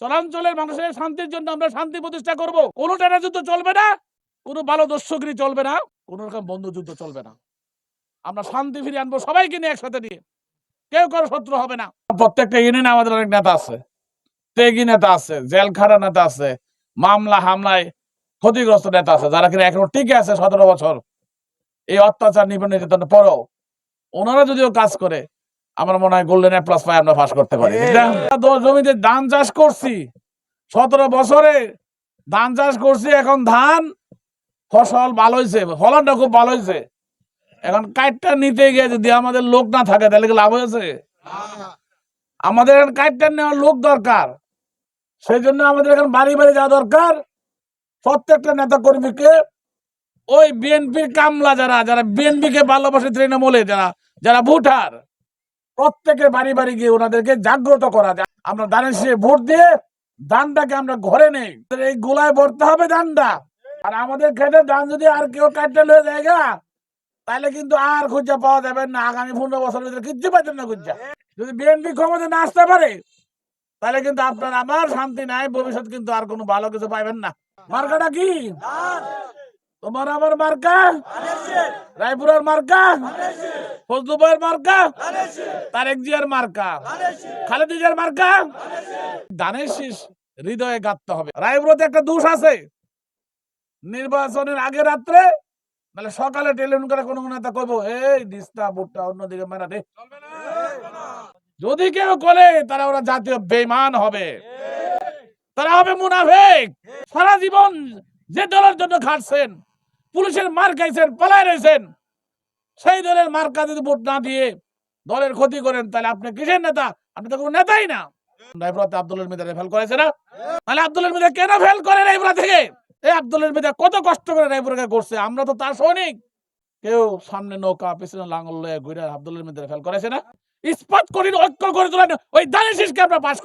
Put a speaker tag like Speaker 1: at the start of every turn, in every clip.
Speaker 1: চলাঞ্চলের মানুষের শান্তির জন্য আমরা শান্তি প্রতিষ্ঠা করব। কোনো টেনা যুদ্ধ চলবে না, কোনো ভালো দস্যুগিরি চলবে না, কোনো রকম বন্ধু যুদ্ধ চলবে না। আমরা শান্তি ফিরিয়ে আনব সবাইকে নিয়ে একসাথে নিয়ে কেউ কারও শত্রু হবে না। প্রত্যেকটা ইউনিয়নে আমাদের অনেক নেতা আছে। তেগি নেতা আছে, জেলখানা নেতা আছে, মামলা হামলায় ক্ষতিগ্রস্ত নেতা আছে, যারা কিনা এখনও টিকে আছে সতেরো বছর। এই অত্যাচার নিপীড়ন নির্যাতনের পরও ওনারা যদিও কাজ করে আমার মনে হয় গোল্ডেন প্লাস পাই আমরা পাস করতে পারি ঠিক না? দ- জমিতে ধান চাষ করছি। সতেরো বছরে ধান চাষ করছি এখন ধান ফসল ভালো হয়েছে ফলনটা খুব ভালো হয়েছে এখন কাঠটা নিতে গিয়ে যদি আমাদের লোক না থাকে তাহলে কি লাভ হয়েছে? আমাদের এখন কাঠটা নেওয়ার লোক দরকার। সেই জন্য আমাদের এখন বাড়ি বাড়ি যাওয়া দরকার। প্রত্যেকটা নেতা কর্মীকে ওই বিএনপির কামলা যারা যারা বিএনপি কে ভালোবাসে তৃণমূলে যারা যারা ভোটার প্রত্যেকের বাড়ি বাড়ি গিয়ে ওনাদেরকে জাগ্রত করা যায়। আমরা দানের শেষে ভোট দিয়ে দানটাকে আমরা ঘরে নেই। এই গোলায় ভরতে হবে দানটা। আর আমাদের খেতে দান যদি আর কেউ কাটতে লয়ে জায়গা তাহলে কিন্তু আর খুঁজে পাওয়া যাবে না। আগামী পনেরো বছরের ভিতরে কিচ্ছু পাইতেন না খুঁজা। যদি বিএনপি ক্ষমতা না আসতে পারে তাহলে কিন্তু আপনার আমার শান্তি নাই ভবিষ্যৎ কিন্তু আর কোনো ভালো কিছু পাইবেন না। মার্কাটা কি? তোমার আমার মার্কা? রায়পুরের মার্কা? নির্বাচনের আগে রাত্রে মানে সকালে টেলিফোন করে কোনো কোনো নেতা কইবো, এই দিস্তা, বুটটা, অন্যদিকে মেরা দে। যদি কেউ করে তারা ওরা জাতীয় বেমান হবে। তারা হবে মুনাফেক। সারা জীবন যে দলের জন্য খাটছেন পুলিশের মার খাইছেন, পালায় রয়েছেন সেই দলের মার্কা যদি ভোট না দিয়ে দলের ক্ষতি করেন, তাহলে আপনি কিসের নেতা? আপনি তো কোনো নেতাই না। ইস্পাত ঐক্য করে ওই পাশ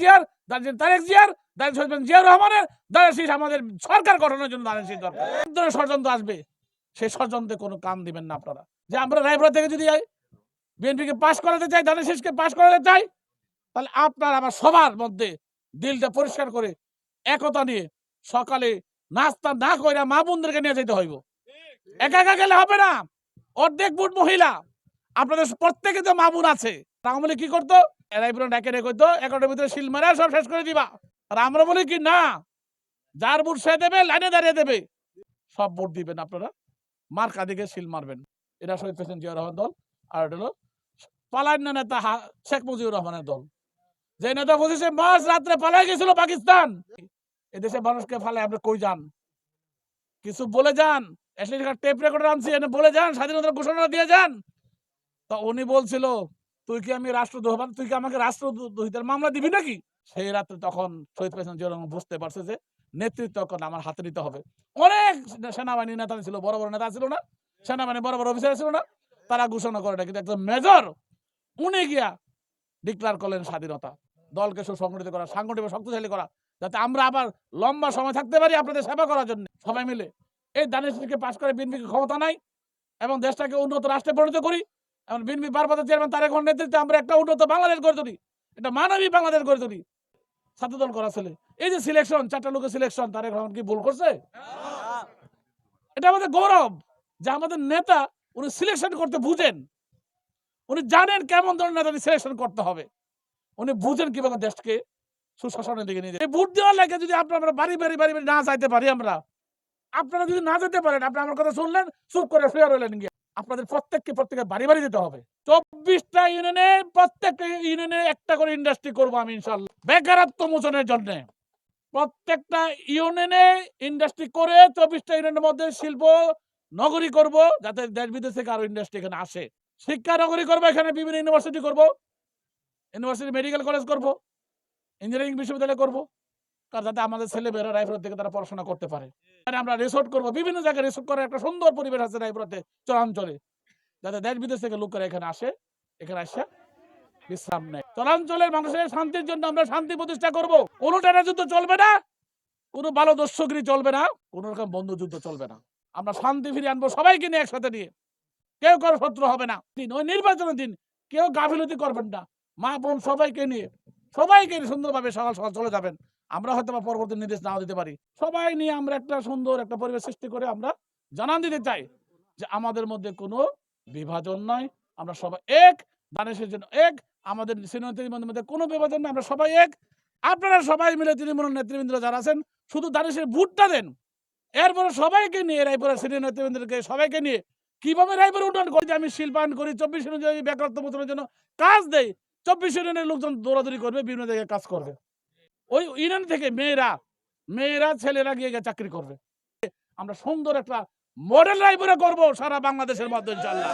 Speaker 1: জিয়ার জিয়ার রহমানের আমাদের সরকার গঠনের জন্য ষড়যন্ত্র আসবে। সেই ষড়যন্ত্রে কোনো কান দিবেন না আপনারা। যে আমরা রায়পুরা থেকে যদি বিএনপিকে পাশ করাতে চাই দানের শীষকে পাশ করাতে চাই, তাহলে আপনার আমার সবার মধ্যে দিলটা পরিষ্কার করে, একতা নিয়ে সকালে নাস্তা না করে মা বোনদেরকে নিয়ে যেতে হইব। একা একা গেলে হবে না। অর্ধেক বুট মহিলা। আপনাদের প্রত্যেকে তো মা বোন আছে। তাহলে কি করতো? এরাই পুরো ডাকে রেখে কইতো এগারোটার ভিতরে শিল মারা, সব শেষ করে দিবা। আর আমরা বলি কি, না, যার বুট সে দেবে, লাইনে দাঁড়িয়ে দেবে। সব ভোট দিবেন আপনারা। মার্কা দিকে শিল মারবেন। এটা শহীদ প্রেসিডেন্ট জিয়া রহমান দল, আর এটা হলো পালান্য নেতা শেখ মুজিবুর রহমানের দল। যে নেতা বুঝেছে মাস রাত্রে পালাই গেছিল পাকিস্তান এদেশে মানুষকে ফালে আপনি কই যান? কিছু বলে যান টেপ আনছি, এনে বলে যান, স্বাধীনতার ঘোষণা দিয়ে যান। তা উনি বলছিল, তুই কি আমি রাষ্ট্রদ্রোহ তুই কি আমাকে রাষ্ট্রদ্রোহিতার মামলা দিবি নাকি? সেই রাত্রে তখন শহীদ প্রেসিডেন্ট জিয়া বুঝতে পারছে যে নেতৃত্ব এখন আমার হাতে নিতে হবে। অনেক সেনাবাহিনী নেতা ছিল, বড় বড় নেতা ছিল না সেনাবাহিনী বড় বড় অফিসার ছিল না, তারা ঘোষণা করে কিন্তু একজন মেজর, উনি গিয়া ডিক্লার করলেন স্বাধীনতা। দলকে সুসংগঠিত করা, সাংগঠনিক শক্তিশালী করা, যাতে আমরা আবার লম্বা সময় থাকতে পারি আপনাদের সেবা করার জন্য, সবাই মিলে। এই দানেশকে পাশ করে বিএনপিকে ক্ষমতা নাই, এবং দেশটাকে উন্নত রাষ্ট্রে পরিণত করি, এবং বিএনপি বারবাদের চেয়ারম্যান তারেক রহমানের নেতৃত্বে আমরা একটা উন্নত বাংলাদেশ গড়ে তুলি এটা মানবী বাংলাদেশ গড়ে তুলি। ছাত্রদল করা ছেলে। এই যে সিলেকশন চারটা লোকের সিলেকশন তারেক রহমান কি ভুল করছে? এটা আমাদের গৌরব যে আমাদের নেতা, উনি সিলেকশন করতে বুঝেন। উনি জানেন কেমন ধরনের নেতা সিলেকশন করতে হবে। উনি বুঝেন কীভাবে দেশকে সুশাসনের দিকে নিয়ে যায়। ভোট দেওয়ার লাগে যদি আপনার বাড়ি বাড়ি বাড়ি বাড়ি না যাইতে পারি আমরা, আপনারা যদি না যেতে পারেন, আপনি আমার কথা শুনলেন, চুপ করে শুয়ে রইলেন গিয়ে। আপনাদের প্রত্যেককে, প্রত্যেকের বাড়ি বাড়ি যেতে হবে। চব্বিশটা ইউনিয়নে, প্রত্যেকটা ইউনিয়নে একটা করে ইন্ডাস্ট্রি করব আমি ইনশাল্লাহ বেকারত্ব মোচনের জন্য। প্রত্যেকটা ইউনিয়নে ইন্ডাস্ট্রি করে চব্বিশটা ইউনিয়নের মধ্যে শিল্প নগরী করব, যাতে দেশ বিদেশ থেকে আরও ইন্ডাস্ট্রি এখানে আসে। শিক্ষা নগরী করব, এখানে বিভিন্ন ইউনিভার্সিটি করব। ইউনিভার্সিটি মেডিকেল কলেজ করব ইঞ্জিনিয়ারিং বিশ্ববিদ্যালয় করব কারণ যাতে আমাদের ছেলে মেয়েরা রায়পুর থেকে তারা পড়াশোনা করতে পারে। আমরা রিসোর্ট করব, বিভিন্ন জায়গায় রিসোর্ট করার একটা সুন্দর পরিবেশ আছে রায়পুরতে, চরাঞ্চলে। যাতে দেশ বিদেশ থেকে লোকেরা এখানে আসে এখানে আসে বিশ্রাম নেয়। চরাঞ্চলের মানুষের শান্তির জন্য আমরা শান্তি প্রতিষ্ঠা করব। কোনো টেনা যুদ্ধ চলবে না, কোনো ভালো দস্যুগিরি চলবে না, কোনো রকম বন্ধু যুদ্ধ চলবে না। আমরা শান্তি ফিরিয়ে আনব সবাইকে নিয়ে একসাথে নিয়ে। কেউ কারও শত্রু হবে না। দিন ওই নির্বাচনের দিন কেউ গাফিলতি করবেন না। মা বোন সবাইকে নিয়ে, সবাইকে সুন্দরভাবে সকাল সকাল চলে যাবেন। আমরা হয়তো বা পরবর্তী নির্দেশ নাও দিতে পারি। সবাই নিয়ে আমরা একটা সুন্দর একটা পরিবেশ সৃষ্টি করে আমরা জানান দিতে চাই যে আমাদের মধ্যে কোনো বিভাজন নয় আমরা সবাই এক দানেশের জন্য এক আমাদের সিনিয়রদের মধ্যে কোনো নয় আমরা সবাই এক। আপনারা সবাই মিলে তৃণমূল নেতৃবৃন্দ যারা আছেন, শুধু দানেশের ভোটটা দেন। এরপরে সবাইকে নিয়ে রায়পুরের সিনিয়র নেতৃবৃন্দকে সবাইকে নিয়ে কীভাবে রায়পুর উন্নয়ন করি আমি শিল্পায়ন করি, চব্বিশ অনুযায়ী বেকারত্ব মোচনের জন্য কাজ দেই, চব্বিশ ইউনিয়নের লোকজন দৌড়াদৌড়ি করবে, বিভিন্ন জায়গায় কাজ করবে। ওই ইউনিয়ন থেকে মেয়েরা মেয়েরা, ছেলেরা গিয়ে গিয়ে চাকরি করবে। আমরা সুন্দর একটা মডেল রায়পুরে করব সারা বাংলাদেশের মধ্যে ইনশাল্লাহ